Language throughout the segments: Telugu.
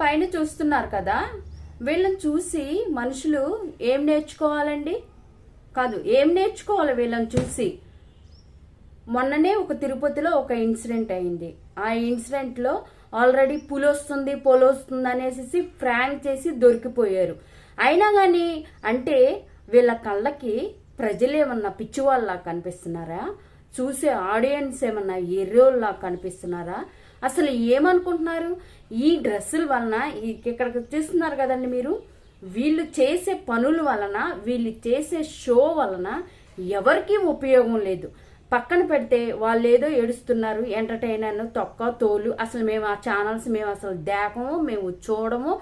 పైన చూస్తున్నారు కదా? వీళ్ళని చూసి మనుషులు ఏం నేర్చుకోవాలండి? కాదు ఏం నేర్చుకోవాలి వీళ్ళని చూసి? మొన్ననే ఒక తిరుపతిలో ఒక ఇన్సిడెంట్ అయింది. ఆ ఇన్సిడెంట్లో ఆల్రెడీ పులి వస్తుంది పొలి వస్తుంది అనేసి ఫ్రాంక్ చేసి దొరికిపోయారు. అయినా కానీ అంటే వీళ్ళ కళ్ళకి ప్రజలు ఏమన్నా పిచ్చివాళ్ళలా కనిపిస్తున్నారా? చూసే ఆడియన్స్ ఏమన్నా ఎర్రోళ్ళలా కనిపిస్తున్నారా? అసలు ఏమనుకుంటున్నారు? ఈ డ్రెస్సుల వలన ఇక్కడికి వచ్చేస్తున్నారు కదండి మీరు. వీళ్ళు చేసే పనుల వలన వీళ్ళు చేసే షో వలన ఎవరికీ ఉపయోగం లేదు. పక్కన పెడితే వాళ్ళు ఏదో ఏడుస్తున్నారు ఎంటర్టైనర్ తొక్క తోలు అసలు మేము ఆ ఛానల్స్ మేము అసలు దేకము మేము చూడము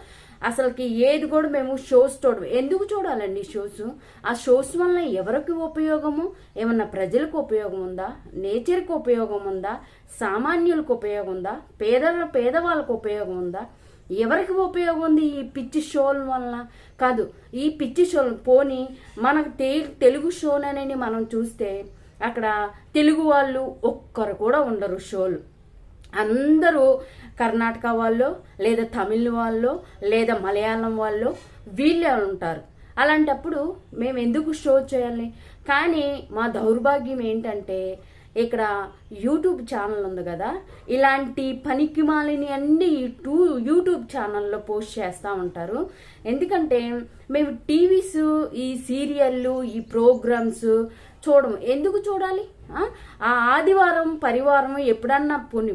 అసలుకి ఏది కూడా మేము షోస్ చూడము. ఎందుకు చూడాలండి షోస్ ఆ షోస్ వల్ల ఎవరికి ఉపయోగము? ఏమన్నా ప్రజలకు ఉపయోగం ఉందా? నేచర్కి ఉపయోగం ఉందా? సామాన్యులకు ఉపయోగం ఉందా? పేదల పేదవాళ్ళకు ఉపయోగం ఉందా? ఎవరికి ఉపయోగం ఉంది ఈ పిచ్చి షోల వలన? కాదు ఈ పిచ్చి షోలు పోని మనకు తే తెలుగు షోనని మనం చూస్తే అక్కడ తెలుగు వాళ్ళు ఒక్కరు కూడా ఉండరు షోలు అందరూ కర్ణాటక వాళ్ళు లేదా తమిళ్ వాళ్ళు లేదా మలయాళం వాళ్ళు వీళ్ళే ఉంటారు? అలాంటప్పుడు మేము ఎందుకు షో చేయాలి? కానీ మా దౌర్భాగ్యం ఏంటంటే ఇక్కడ యూట్యూబ్ ఛానల్ ఉంది కదా ఇలాంటి పనికి మాలిని అన్ని ఈ టూ యూట్యూబ్ ఛానల్లో పోస్ట్ చేస్తూ ఉంటారు. ఎందుకంటే మేము టీవీస్ ఈ సీరియళ్ళు ఈ ప్రోగ్రామ్స్ చూడము. ఎందుకు చూడాలి? ఆ? ఆదివారం పరివారం ఎప్పుడన్నా పోనీ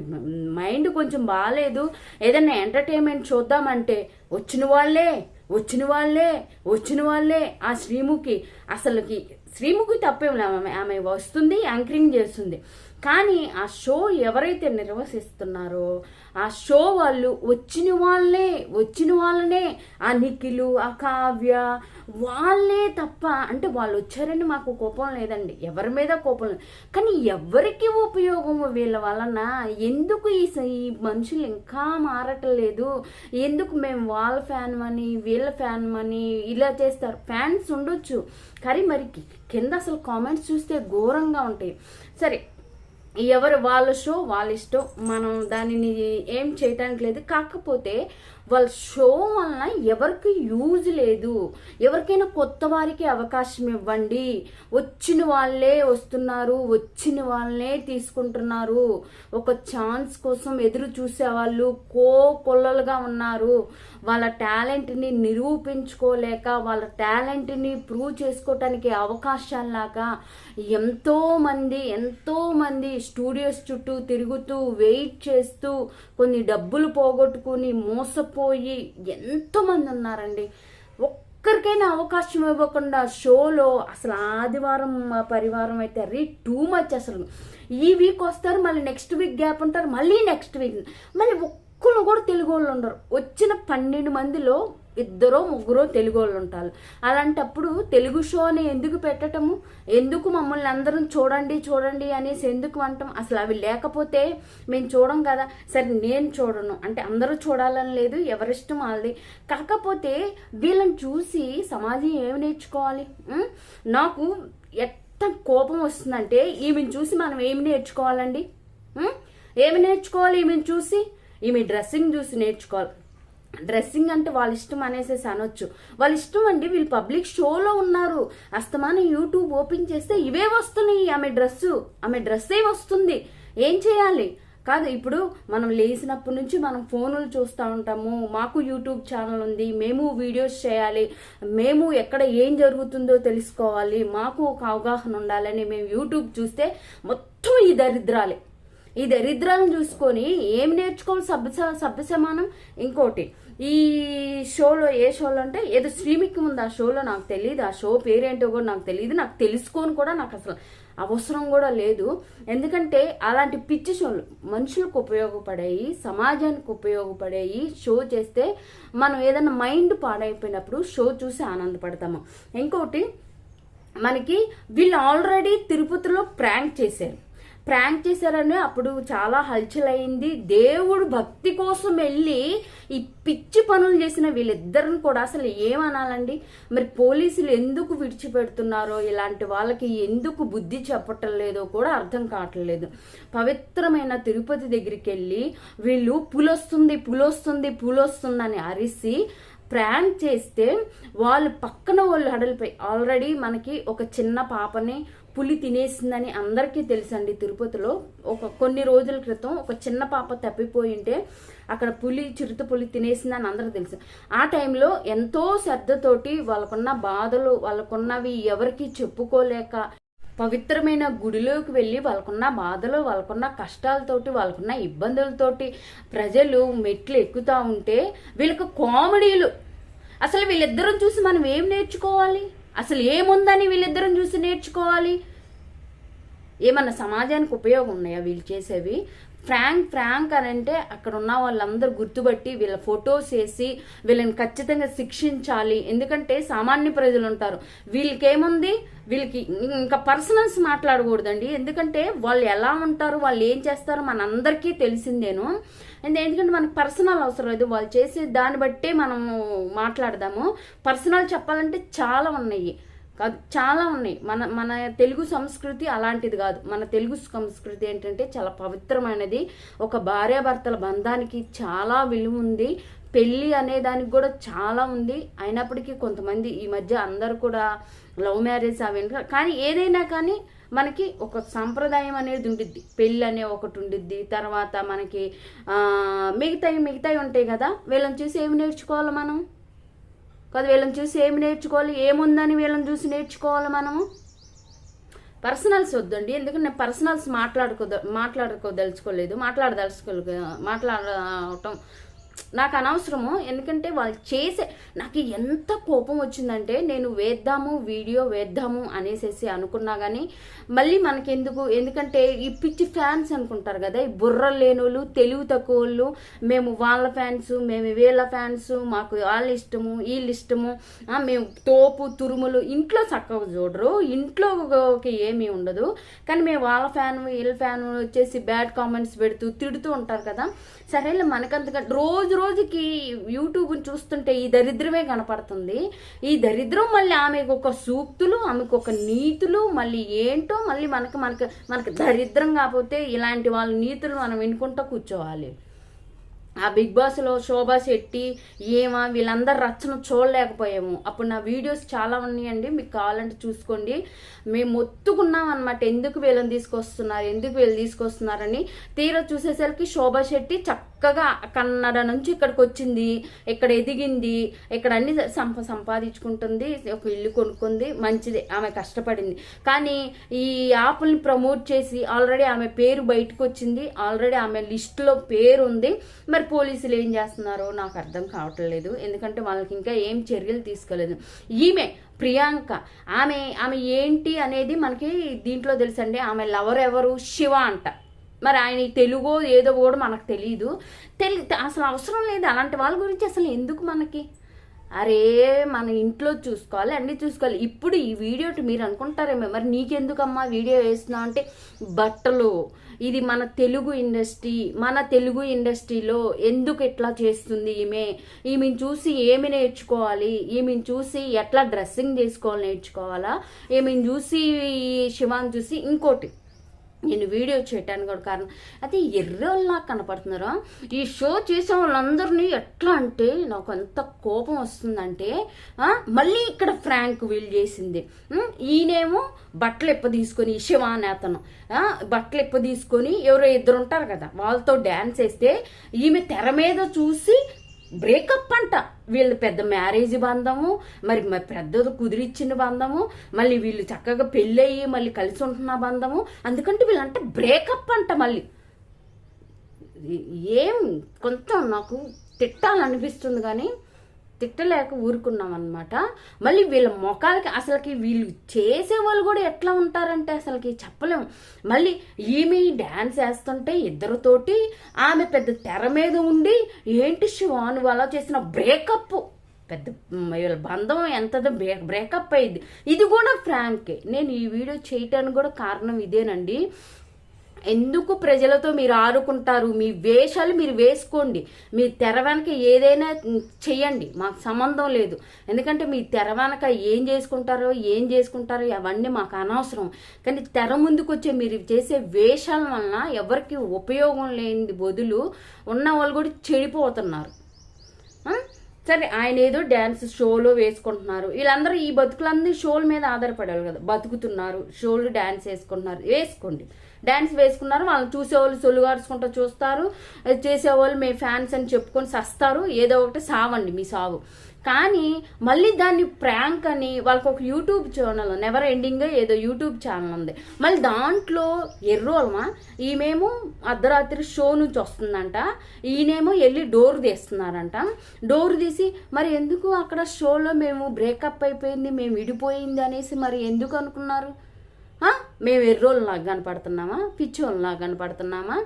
మైండ్ కొంచెం బాగాలేదు ఏదన్నా ఎంటర్టైన్మెంట్ చూద్దామంటే వచ్చిన వాళ్ళే వచ్చిన వాళ్ళే వచ్చిన వాళ్ళే ఆ శ్రీముఖి. అసలుకి శ్రీముఖి తప్పేం ఆమె ఆమె వస్తుంది యాంకరింగ్ చేస్తుంది. కానీ ఆ షో ఎవరైతే నిర్వహిస్తున్నారో ఆ షో వాళ్ళు వచ్చిన వాళ్ళే వచ్చిన వాళ్ళనే ఆ నిఖిలు ఆ కావ్య వాళ్ళే తప్ప అంటే వాళ్ళు వచ్చారని మాకు కోపం లేదండి. ఎవరి మీద కోపం లేదు. కానీ ఎవరికి ఉపయోగం వీళ్ళ వలన? ఎందుకు ఈ స- ఈ మనుషులు ఇంకా మారట్లేదు? ఎందుకు మేము వాళ్ళ ఫ్యాన్ అని వీళ్ళ ఫ్యాన్ అని ఇలా చేస్తారు? ఫ్యాన్స్ ఉండొచ్చు. కానీ మరి కింద అసలు కామెంట్స్ చూస్తే ఘోరంగా ఉంటాయి. సరే ఎవరు వాళ్ళ షో వాళ్ళ ఇష్టం మనం దానిని ఏం చేయటానికి లేదు. కాకపోతే వాళ్ళ షో వలన ఎవరికి యూజ్ లేదు. ఎవరికైనా కొత్త వారికి అవకాశం ఇవ్వండి. వచ్చిన వాళ్ళే వస్తున్నారు వచ్చిన వాళ్ళే తీసుకుంటున్నారు. ఒక ఛాన్స్ కోసం ఎదురు చూసే వాళ్ళు కో కొల్లలుగా ఉన్నారు. వాళ్ళ టాలెంట్ని నిరూపించుకోలేక వాళ్ళ టాలెంట్ని ప్రూవ్ చేసుకోవటానికి అవకాశాలాగా ఎంతోమంది ఎంతోమంది స్టూడియోస్ చుట్టూ తిరుగుతూ వెయిట్ చేస్తూ కొన్ని డబ్బులు పోగొట్టుకుని మోస పోయి ఎంతమంది ఉన్నారండి ఒక్కరికైనా అవకాశం ఇవ్వకుండా షోలో అసలు ఆదివారం మా పరివారం అయితే రీ టూ మచ్ అసలు. ఈ వీక్ వస్తారు మళ్ళీ నెక్స్ట్ వీక్ గ్యాప్ ఉంటారు మళ్ళీ నెక్స్ట్ వీక్. మళ్ళీ ఒక్కరు కూడా తెలుగు వాళ్ళు ఉండరు. వచ్చిన పన్నెండు మందిలో ఇద్దరో ముగ్గురో తెలుగు వాళ్ళు ఉంటారు. అలాంటప్పుడు తెలుగు షోని ఎందుకు పెట్టటము? ఎందుకు మమ్మల్ని అందరం చూడండి చూడండి అనేసి ఎందుకు అంటాం? అసలు అవి లేకపోతే మేము చూడం కదా. సరే నేను చూడను. అంటే అందరూ చూడాలని లేదు ఎవరిష్టం వాళ్ళది. కాకపోతే వీళ్ళని చూసి సమాజం ఏమి నేర్చుకోవాలి? నాకు ఎంత కోపం వస్తుందంటే ఈమెను చూసి మనం ఏమి నేర్చుకోవాలండి? ఏమి నేర్చుకోవాలి ఈమెను చూసి? ఈమె డ్రెస్సింగ్ చూసి నేర్చుకోవాలి. డ్రెస్సింగ్ అంటే వాళ్ళ ఇష్టం అనేసేసి అనొచ్చు. వాళ్ళ ఇష్టం అండి వీళ్ళు పబ్లిక్ షోలో ఉన్నారు. అస్తమానం యూట్యూబ్ ఓపెన్ చేస్తే ఇవే వస్తున్నాయి ఆమె డ్రెస్సు. ఆమె డ్రెస్సే వస్తుంది. ఏం చేయాలి? కాదు ఇప్పుడు మనం లేచినప్పటి నుంచి మనం ఫోనులు చూస్తూ ఉంటాము. మాకు యూట్యూబ్ ఛానల్ ఉంది మేము వీడియోస్ చేయాలి. మేము ఎక్కడ ఏం జరుగుతుందో తెలుసుకోవాలి. మాకు ఒక అవగాహన ఉండాలని మేము యూట్యూబ్ చూస్తే మొత్తం ఈ దరిద్రాలే. ఈ దరిద్రాలను చూసుకొని ఏం నేర్చుకోవాలి సభ్య సభ్య సమానం? ఇంకోటి ఈ షోలో ఏ షోలో అంటే ఏదో శ్రీమికి ఉంది ఆ షోలో నాకు తెలియదు ఆ షో పేరేంటో కూడా నాకు తెలియదు నాకు తెలుసుకొని కూడా నాకు అసలు అవసరం కూడా లేదు. ఎందుకంటే అలాంటి పిచ్చి షోలు మనుషులకు ఉపయోగపడేవి సమాజానికి ఉపయోగపడేవి షో చేస్తే మనం ఏదైనా మైండ్ పాడైపోయినప్పుడు షో చూసి ఆనందపడతాము. ఇంకోటి మనకి వీళ్ళు ఆల్రెడీ తిరుపతిలో ప్రాంక్ చేశారు. ప్రాంక్ చేశారని అప్పుడు చాలా హల్చల్ అయింది దేవుడు భక్తి కోసం వెళ్ళి ఈ పిచ్చి పనులు చేసిన వీళ్ళిద్దరిని కూడా అసలు ఏమనాలండి? మరి పోలీసులు ఎందుకు విడిచిపెడుతున్నారో ఇలాంటి వాళ్ళకి ఎందుకు బుద్ధి చెప్పటం లేదో కూడా అర్థం కావట్లేదు. పవిత్రమైన తిరుపతి దగ్గరికి వెళ్ళి వీళ్ళు పులొస్తుంది పులొస్తుంది పులొస్తుందని అరిసి ప్రాంక్ చేస్తే వాళ్ళు పక్కన వాళ్ళు హడలిపోయి ఆల్రెడీ మనకి ఒక చిన్న పాపని పులి తినేసిందని అందరికీ తెలుసండి తిరుపతిలో. ఒక కొన్ని రోజుల క్రితం ఒక చిన్న పాప తప్పిపోయి ఉంటే అక్కడ పులి చిరుత పులి తినేసిందని అందరికీ తెలుసు. ఆ టైంలో ఎంతో శ్రద్ధతోటి వాళ్ళకున్న బాధలు వాళ్ళకున్నవి ఎవరికి చెప్పుకోలేక పవిత్రమైన గుడిలోకి వెళ్ళి వాళ్ళకున్న బాధలు వాళ్ళకున్న కష్టాలతోటి వాళ్ళకున్న ఇబ్బందులతోటి ప్రజలు మెట్లు ఎక్కుతా ఉంటే వీళ్ళకి కామెడీలు. అసలు వీళ్ళిద్దరం చూసి మనం ఏం నేర్చుకోవాలి? అసలు ఏముందని వీళ్ళిద్దరం చూసి నేర్చుకోవాలి? ఏమన్నా సమాజానికి ఉపయోగం ఉన్నాయా వీళ్ళు చేసేవి? ఫ్రాంక్ ఫ్రాంక్ అని అంటే అక్కడ ఉన్న వాళ్ళందరూ గుర్తుపట్టి వీళ్ళ ఫొటోస్ వేసి వీళ్ళని ఖచ్చితంగా శిక్షించాలి. ఎందుకంటే సామాన్య ప్రజలు ఉంటారు. వీళ్ళకేముంది? వీళ్ళకి ఇంకా పర్సనల్స్ మాట్లాడకూడదండి. ఎందుకంటే వాళ్ళు ఎలా ఉంటారు వాళ్ళు ఏం చేస్తారో మనందరికీ తెలిసిందేను. అండ్ ఎందుకంటే మనకు పర్సనల్ అవసరం లేదు. వాళ్ళు చేసే దాన్ని బట్టే మనము మాట్లాడదాము. పర్సనల్ చెప్పాలంటే చాలా ఉన్నాయి. కాదు చాలా ఉన్నాయి. మన మన తెలుగు సంస్కృతి అలాంటిది కాదు. మన తెలుగు సంస్కృతి ఏంటంటే చాలా పవిత్రమైనది. ఒక భార్యాభర్తల బంధానికి చాలా విలువ ఉంది. పెళ్ళి అనే దానికి కూడా చాలా ఉంది. అయినప్పటికీ కొంతమంది ఈ మధ్య అందరూ కూడా లవ్ మ్యారేజ్ అవి కానీ ఏదైనా కానీ మనకి ఒక సంప్రదాయం అనేది ఉండిద్ది. పెళ్ళి అనే ఒకటి ఉండిద్ది. తర్వాత మనకి మిగతాయి మిగతాయి ఉంటాయి కదా. వీళ్ళని చూసి ఏమి నేర్చుకోవాలి మనం? కదా వీళ్ళని చూసి ఏమి నేర్చుకోవాలి? ఏముందని వీళ్ళని చూసి నేర్చుకోవాలి మనము? పర్సనల్స్ వద్దండి. ఎందుకంటే నేను పర్సనల్స్ మాట్లాడుకో మాట్లాడుకోదలుచుకోలేదు. మాట్లాడదలుచుకో మాట్లాడటం నాకు అనవసరము ఎందుకంటే వాళ్ళు చేసే నాకు ఎంత కోపం వచ్చిందంటే నేను వేద్దాము వీడియో వేద్దాము అనేసేసి అనుకున్నా కానీ మళ్ళీ మనకెందుకు? ఎందుకంటే ఈ పిచ్చి ఫ్యాన్స్ అనుకుంటారు కదా ఈ బుర్ర లేనోళ్ళు తెలివి తక్కువ మేము వాళ్ళ ఫ్యాన్స్ మేము వీళ్ళ ఫ్యాన్స్ మాకు వాళ్ళ ఇష్టము వీళ్ళ ఇష్టము మేము తోపు తురుములు ఇంట్లో చక్కగా చూడరు ఇంట్లో ఏమీ ఉండదు. కానీ మేము వాళ్ళ ఫ్యాన్ వీళ్ళ ఫ్యాన్ వచ్చేసి బ్యాడ్ కామెంట్స్ పెడుతూ తిడుతూ ఉంటారు కదా సరేలే మనకంతగా రోజు రోజు రోజుకి యూట్యూబ్ చూస్తుంటే ఈ దరిద్రమే కనపడుతుంది. ఈ దరిద్రం మళ్ళీ ఆమెకు ఒక సూక్తులు ఆమెకు ఒక నీతులు మళ్ళీ ఏంటో మళ్ళీ మనకు మనకు మనకు దరిద్రం కాకపోతే ఇలాంటి వాళ్ళ నీతులు మనం వినుకుంటూ కూర్చోవాలి. ఆ బిగ్ బాస్లో శోభా శెట్టి ఏమా వీళ్ళందరు రచన చూడలేకపోయాము. అప్పుడు నా వీడియోస్ చాలా ఉన్నాయండి. మీకు కావాలంటే చూసుకోండి. మేము మొత్తుకున్నాం అనమాట ఎందుకు వీళ్ళని తీసుకొస్తున్నారు? ఎందుకు వీళ్ళు తీసుకొస్తున్నారని. తీరా చూసేసరికి శోభా శెట్టి చక్కగా కన్నడ నుంచి ఇక్కడికి వచ్చింది ఇక్కడ ఎదిగింది ఇక్కడ అన్ని సంప సంపాదించుకుంటుంది ఒక ఇల్లు కొనుక్కుంది మంచిది ఆమె కష్టపడింది. కానీ ఈ యాప్ని ప్రమోట్ చేసి ఆల్రెడీ ఆమె పేరు బయటకు వచ్చింది ఆల్రెడీ ఆమె లిస్టులో పేరు ఉంది మరి పోలీసులు ఏం చేస్తున్నారో నాకు అర్థం కావట్లేదు ఎందుకంటే వాళ్ళకి ఇంకా ఏం చర్యలు తీసుకోలేదు. ఈమె ప్రియాంక ఆమె ఆమె ఏంటి అనేది మనకి దీంట్లో తెలుసండి. ఆమె లవర్ ఎవరు శివ అంట. మరి ఆయన తెలుగో ఏదో కూడా మనకు తెలియదు తెలి అసలు అవసరం లేదు. అలాంటి వాళ్ళ గురించి అసలు ఎందుకు మనకి? అరే మన ఇంట్లో చూసుకోవాలి అన్నీ చూసుకోవాలి. ఇప్పుడు ఈ వీడియో మీరు అనుకుంటారేమో. మరి నీకెందుకమ్మా వీడియో వేస్తున్నావు అంటే బట్టలు. ఇది మన తెలుగు ఇండస్ట్రీ మన తెలుగు ఇండస్ట్రీలో ఎందుకు ఎట్లా చేస్తుంది ఈమె? ఈమెను చూసి ఏమి నేర్చుకోవాలి? ఈమెను చూసి ఎట్లా డ్రెస్సింగ్ చేసుకోవాలి నేర్చుకోవాలా? ఈమెను చూసి శివాన్ చూసి ఇంకోటి. నేను వీడియో చేయటానికి కూడా కారణం. అయితే నాకు కనపడుతున్నారా? ఈ షో చేసే వాళ్ళందరినీ ఎట్లా అంటే నాకు ఎంత కోపం వస్తుందంటే మళ్ళీ ఇక్కడ ఫ్రాంక్ వీల్ చేసింది. ఈయనేమో బట్టలు ఎప్ప తీసుకొని శివ అతను. బట్టలు ఎప్ప తీసుకొని ఎవరో ఇద్దరు ఉంటారు కదా వాళ్ళతో డ్యాన్స్ వేస్తే ఈమె తెర మీద చూసి బ్రేకప్ అంట. వీళ్ళు పెద్ద మ్యారేజ్ బంధము మరి పెద్దది కుదిరిచ్చిన బంధము మళ్ళీ వీళ్ళు చక్కగా పెళ్ళయ్యి మళ్ళీ కలిసి ఉంటున్న బంధము. అందుకంటే వీళ్ళంటే బ్రేకప్ అంట మళ్ళీ. ఏం కొంత నాకు తిట్టాలనిపిస్తుంది కానీ తిట్టలేక ఊరుకున్నాం అనమాట మళ్ళీ వీళ్ళ మొఖాలకి అసలుకి వీళ్ళు చేసే వాళ్ళు కూడా ఎట్లా ఉంటారంటే అసలుకి చెప్పలేము. మళ్ళీ ఈమె డ్యాన్స్ వేస్తుంటే ఇద్దరితోటి ఆమె పెద్ద తెర మీద ఉండి ఏంటి శివాను అలా చేసిన బ్రేకప్ పెద్ద వీళ్ళ బంధం ఎంతదో బ్రేక్ బ్రేకప్ అయ్యింది ఇది కూడా ఫ్రాంకే. నేను ఈ వీడియో చేయటానికి కూడా కారణం ఇదేనండి. ఎందుకు ప్రజలతో మీరు ఆడుకుంటారు? మీ వేషాలు మీరు వేసుకోండి. మీ తెర వెనక ఏదైనా చెయ్యండి. మాకు సంబంధం లేదు. ఎందుకంటే మీ తెర వెనక ఏం చేసుకుంటారో ఏం చేసుకుంటారో అవన్నీ మాకు అనవసరం. కానీ తెర ముందుకు వచ్చే మీరు చేసే వేషాల వలన ఎవరికి ఉపయోగం లేని బదులు ఉన్న వాళ్ళు కూడా చెడిపోతున్నారు. సరే ఆయన ఏదో డ్యాన్స్ షోలో వేసుకుంటున్నారు. వీళ్ళందరూ ఈ బతుకులందరూ షోల మీద ఆధారపడాలి కదా. బతుకుతున్నారు షోలు డ్యాన్స్ వేసుకుంటున్నారు. వేసుకోండి. డ్యాన్స్ వేసుకున్నారు. వాళ్ళని చూసేవాళ్ళు సొలుగార్చుకుంటూ చూస్తారు. చేసేవాళ్ళు మీ ఫ్యాన్స్ అని చెప్పుకొని సస్తారు. ఏదో ఒకటి సావండి మీ సావు. కానీ మళ్ళీ దాన్ని ప్రాంక్ అని వాళ్ళకి ఒక యూట్యూబ్ ఛానల్ నెవర్ ఎండింగ్ ఏదో యూట్యూబ్ ఛానల్ ఉంది. మళ్ళీ దాంట్లో ఎర్రోలమా ఈమెమో అర్ధరాత్రి షో నుంచి వస్తుందంట. ఈయనేమో వెళ్ళి డోర్ తీస్తున్నారంట. డోర్ తీసి మరి ఎందుకు అక్కడ షోలో మేము బ్రేకప్ అయిపోయింది మేము విడిపోయింది అనేసి మరి ఎందుకు అనుకున్నారు? మేము ఎర్రోళ్ళలాగా కనపడుతున్నామా? పిచ్చోళ్ళలాగా కనపడుతున్నామా?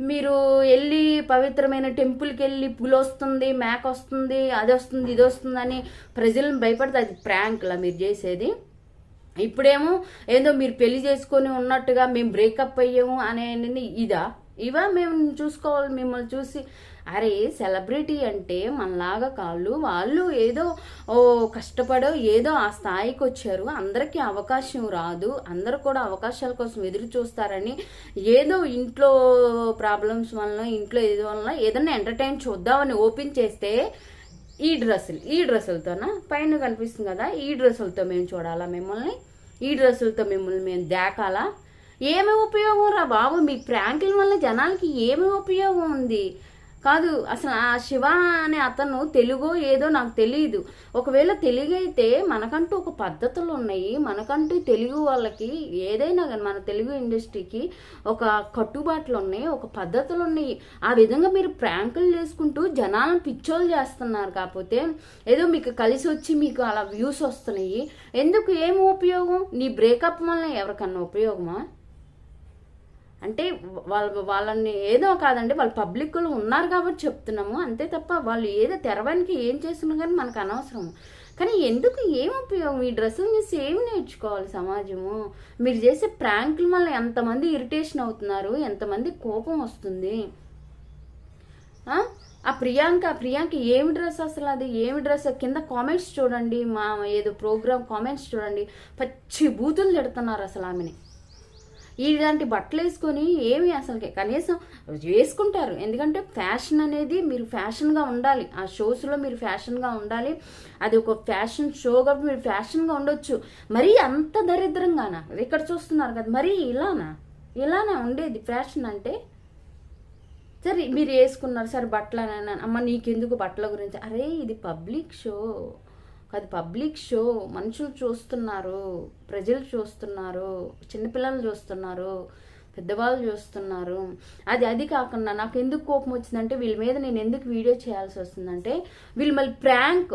మీరు వెళ్ళి పవిత్రమైన టెంపుల్కి వెళ్ళి పులి వస్తుంది మేక వస్తుంది అది వస్తుంది ఇది వస్తుందని ప్రజలను భయపడితే అది ప్రాంక్లా మీరు చేసేది. ఇప్పుడేమో ఏదో మీరు పెళ్ళి చేసుకొని ఉన్నట్టుగా మేము బ్రేకప్ అయ్యాము అనే ఇదా? ఇవా? మేము చూసుకోవాలి మిమ్మల్ని చూసి అరే సెలబ్రిటీ అంటే మనలాగా కాళ్ళు వాళ్ళు ఏదో ఓ కష్టపడో ఏదో ఆ స్థాయికి వచ్చారు. అందరికీ అవకాశం రాదు. అందరూ కూడా అవకాశాల కోసం ఎదురు చూస్తారని ఏదో ఇంట్లో ప్రాబ్లమ్స్ వలన ఇంట్లో ఏదో వలన ఏదైనా ఎంటర్టైన్ చూద్దామని ఓపెన్ చేస్తే ఈ డ్రెస్సులు ఈ డ్రెస్సులతోనా? పైన కనిపిస్తుంది కదా ఈ డ్రెస్సులతో మేము చూడాలా మిమ్మల్ని? ఈ డ్రెస్సులతో మిమ్మల్ని మేము దేకాలా? ఏమి ఉపయోగం రా బాబు మీ ప్రాంకుల వల్ల జనాలకి ఏమి ఉపయోగం ఉంది? కాదు అసలు ఆ శివ అనే అతను తెలుగో ఏదో నాకు తెలియదు ఒకవేళ తెలుగైతే మనకంటూ ఒక పద్ధతులు ఉన్నాయి మనకంటూ తెలుగు వాళ్ళకి ఏదైనా కానీ మన తెలుగు ఇండస్ట్రీకి ఒక కట్టుబాట్లు ఉన్నాయి ఒక పద్ధతులు ఉన్నాయి ఆ విధంగా మీరు ప్రాంకులు చేసుకుంటూ జనాలను పిచ్చోలు చేస్తున్నారు కాకపోతే ఏదో మీకు కలిసి వచ్చి మీకు అలా వ్యూస్ వస్తున్నాయి. ఎందుకు? ఏం ఉపయోగం? నీ బ్రేకప్ వల్ల ఎవరికన్నా ఉపయోగమా? అంటే వాళ్ళ వాళ్ళని ఏదో కాదండి వాళ్ళు పబ్లిక్లో ఉన్నారు కాబట్టి చెప్తున్నాము. అంతే తప్ప వాళ్ళు ఏదో తెరవడానికి ఏం చేస్తున్నా కానీ మనకు అనవసరం. కానీ ఎందుకు ఏం ఉపయోగం? ఈ డ్రెస్సులు చూసి ఏమి నేర్చుకోవాలి సమాజము? మీరు చేసే ప్రాంకుల వల్ల ఎంతమంది ఇరిటేషన్ అవుతున్నారు? ఎంతమంది కోపం వస్తుంది? ఆ? ప్రియాంక ఆ ప్రియాంక ఏమి డ్రెస్ అసలు అది? ఏమి డ్రెస్? కింద కామెంట్స్ చూడండి. మా ఏదో ప్రోగ్రామ్ కామెంట్స్ చూడండి. పచ్చి బూతులు తిడుతున్నారు అసలు ఆమెని. ఇలాంటి బట్టలు వేసుకొని ఏమి అసలు కనీసం వేసుకుంటారు. ఎందుకంటే ఫ్యాషన్ అనేది మీరు ఫ్యాషన్గా ఉండాలి. ఆ షోస్లో మీరు ఫ్యాషన్గా ఉండాలి. అది ఒక ఫ్యాషన్ షో కాబట్టి మీరు ఫ్యాషన్గా ఉండొచ్చు. మరీ అంత దరిద్రంగానా? ఇక్కడ చూస్తున్నారు కదా. మరీ ఇలానా? ఇలానా ఉండేది ఫ్యాషన్ అంటే? సరే మీరు వేసుకున్నారు. సరే బట్టలు అని అమ్మ నీకెందుకు బట్టల గురించి? అరే ఇది పబ్లిక్ షో. అది పబ్లిక్ షో మనుషులు చూస్తున్నారు ప్రజలు చూస్తున్నారు చిన్నపిల్లలు చూస్తున్నారు పెద్దవాళ్ళు చూస్తున్నారు. అది అది కాకుండా నాకు ఎందుకు కోపం వచ్చిందంటే వీళ్ళ మీద నేను ఎందుకు వీడియో చేయాల్సి వస్తుందంటే వీళ్ళు మళ్ళీ ప్రాంక్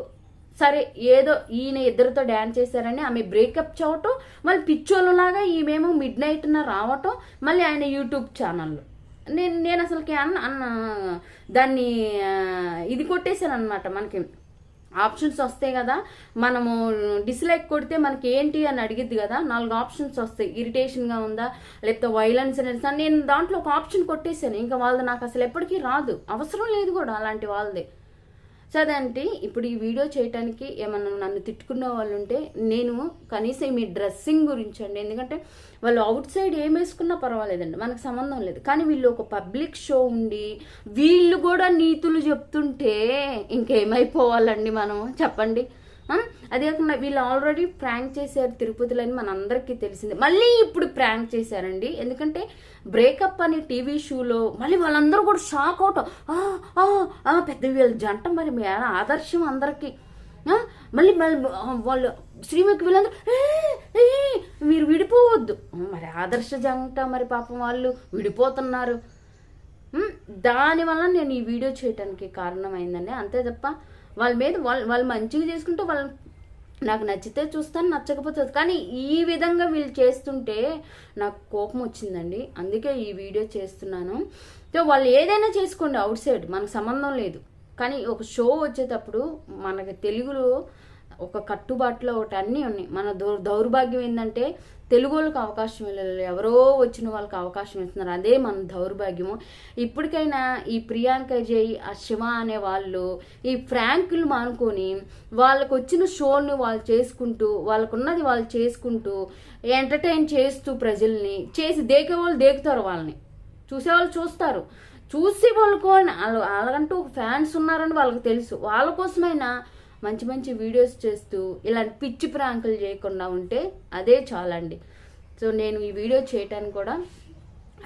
సరే ఏదో ఈయన ఇద్దరితో డ్యాన్స్ చేశారని ఆమె బ్రేకప్ చవటం మళ్ళీ పిచ్చోళ్ళలాగా ఈమెమో మిడ్ నైట్న రావటం మళ్ళీ ఆయన యూట్యూబ్ ఛానల్లో నేను నేను అసలుకి అన్న అన్న దాన్ని ఇది కొట్టేశాను అనమాట మనకి. ఆప్షన్స్ వస్తాయి కదా. మనము డిస్లైక్ కొడితే మనకి ఏంటి అని అడిగిద్ది కదా. నాలుగు ఆప్షన్స్ వస్తాయి. ఇరిటేషన్గా ఉందా లేకపోతే వైలెన్స్ అనేది నేను దాంట్లో ఒక ఆప్షన్ కొట్టేశాను. ఇంకా వాళ్ళది నాకు అసలు ఎప్పటికీ రాదు. అవసరం లేదు కూడా అలాంటి వాళ్ళది. సో అదంటే ఇప్పుడు ఈ వీడియో చేయడానికి ఏమన్నా నన్ను తిట్టుకున్న వాళ్ళు ఉంటే నేను కనీసం మీ డ్రెస్సింగ్ గురించి అండి ఎందుకంటే వాళ్ళు అవుట్ సైడ్ ఏం వేసుకున్నా పర్వాలేదండి. మనకు సంబంధం లేదు. కానీ వీళ్ళు ఒక పబ్లిక్ షో ఉండి వీళ్ళు కూడా నీతులు చెప్తుంటే ఇంకేమైపోవాలండి మనం? చెప్పండి. అదే కాకుండా వీళ్ళు ఆల్రెడీ ప్రాంక్ చేశారు తిరుపతిలో అని మనందరికీ తెలిసింది. మళ్ళీ ఇప్పుడు ప్రాంక్ చేశారండి. ఎందుకంటే బ్రేకప్ అనే టీవీ షోలో మళ్ళీ వాళ్ళందరూ కూడా షాక్ అవటం పెద్ద వీళ్ళ జంట మరి మీ ఆదర్శం అందరికీ. మళ్ళీ మళ్ళీ వాళ్ళు శ్రీముఖి వీళ్ళందరూ "ఏ, మీరు విడిపోవద్దు. మరి ఆదర్శ జంట మరి పాపం వాళ్ళు విడిపోతున్నారు. దానివల్ల నేను ఈ వీడియో చేయడానికి కారణమైందండి. అంతే తప్ప వాళ్ళ మీద వాళ్ళు వాళ్ళు మంచిగా చేసుకుంటే వాళ్ళ నాకు నచ్చితే చూస్తాను నచ్చకపోతే కానీ ఈ విధంగా వీళ్ళు చేస్తుంటే నాకు కోపం వచ్చిందండి. అందుకే ఈ వీడియో చేస్తున్నాను. సో వాళ్ళు ఏదైనా చేసుకోండి అవుట్ సైడ్ మనకు సంబంధం లేదు. కానీ ఒక షో వచ్చేటప్పుడు మనకి తెలుగులో ఒక కట్టుబాటులో ఒకటి అన్నీ ఉన్నాయి. మన దౌ దౌర్భాగ్యం ఏంటంటే తెలుగు వాళ్ళకి అవకాశం ఇవ్వలేదు. ఎవరో వచ్చిన వాళ్ళకి అవకాశం ఇస్తున్నారు. అదే మన దౌర్భాగ్యము. ఇప్పటికైనా ఈ ప్రియాంక జై ఆ శివ అనే వాళ్ళు ఈ ఫ్రాంకులు మానుకొని వాళ్ళకు వచ్చిన షోని వాళ్ళు చేసుకుంటూ వాళ్ళకున్నది వాళ్ళు చేసుకుంటూ ఎంటర్టైన్ చేస్తూ ప్రజల్ని చేసి దేకే వాళ్ళు దేకుతారు వాళ్ళని. చూసేవాళ్ళు చూస్తారు. చూసి కోని వాళ్ళ వాళ్ళకంటూ ఫ్యాన్స్ ఉన్నారని వాళ్ళకి తెలుసు. వాళ్ళ కోసమైనా మంచి మంచి వీడియోస్ చేస్తూ ఇలాంటి పిచ్చి ప్రాంకులు చేయకుండా ఉంటే అదే చాలండి. సో నేను ఈ వీడియో చేయటానికి కూడా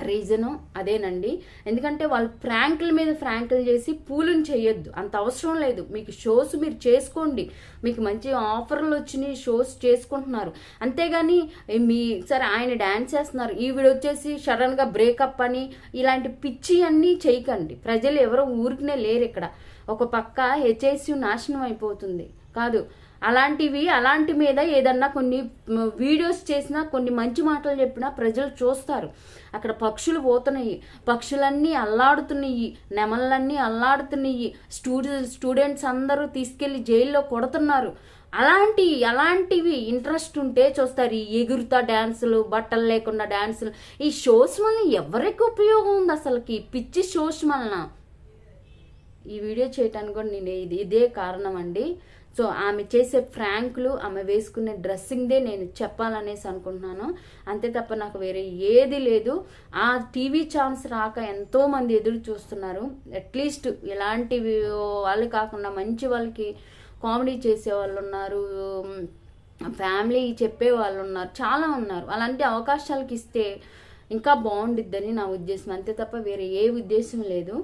రీజను అదేనండి. ఎందుకంటే వాళ్ళు ఫ్రాంకుల మీద ఫ్రాంకులు చేసి పూలను చేయొద్దు అంత అవసరం లేదు. మీకు షోస్ మీరు చేసుకోండి. మీకు మంచి ఆఫర్లు వచ్చినాయి షోస్ చేసుకుంటున్నారు. అంతేగాని మీ సరే ఆయన డ్యాన్స్ చేస్తున్నారు. ఈ వచ్చేసి సడన్గా బ్రేకప్ అని ఇలాంటి పిచ్చి అన్నీ చేయకండి. ప్రజలు ఎవరో ఊరికనే లేరు ఇక్కడ. ఒక పక్క హెచ్ఐసి నాశనం అయిపోతుంది. కాదు అలాంటివి అలాంటి మీద ఏదన్నా కొన్ని వీడియోస్ చేసినా కొన్ని మంచి మాటలు చెప్పినా ప్రజలు చూస్తారు. అక్కడ పక్షులు పోతున్నాయి. పక్షులన్నీ అల్లాడుతున్నాయి. నెమళ్ళన్నీ అల్లాడుతున్నాయి. స్టూడె స్టూడెంట్స్ అందరూ తీసుకెళ్ళి జైల్లో కొడుతున్నారు. అలాంటి అలాంటివి ఇంట్రెస్ట్ ఉంటే చూస్తారు. ఈ ఎగురుతా డ్యాన్సులు బట్టలు లేకుండా డ్యాన్సులు ఈ షోస్ వలన ఎవరికి ఉపయోగం ఉంది అసలుకి? పిచ్చి షోస్ వలన. ఈ వీడియో చేయటానికి కూడా నేను ఇది ఇదే కారణం అండి. సో ఆమె చేసే ఫ్రాంక్లు ఆమె వేసుకునే డ్రెస్సింగ్దే నేను చెప్పాలనేసి అనుకుంటున్నాను. అంతే తప్ప నాకు వేరే ఏది లేదు. ఆ టీవీ ఛాన్స్ రాక ఎంతోమంది ఎదురు చూస్తున్నారు. అట్లీస్ట్ ఇలాంటి వాళ్ళు కాకుండా మంచి వాళ్ళకి కామెడీ చేసే వాళ్ళు ఉన్నారు. ఫ్యామిలీ చెప్పే వాళ్ళు ఉన్నారు. చాలా ఉన్నారు. అలాంటి అవకాశాలకి ఇస్తే ఇంకా బాగుండిద్దని నా ఉద్దేశం. అంతే తప్ప వేరే ఏ ఉద్దేశం లేదు.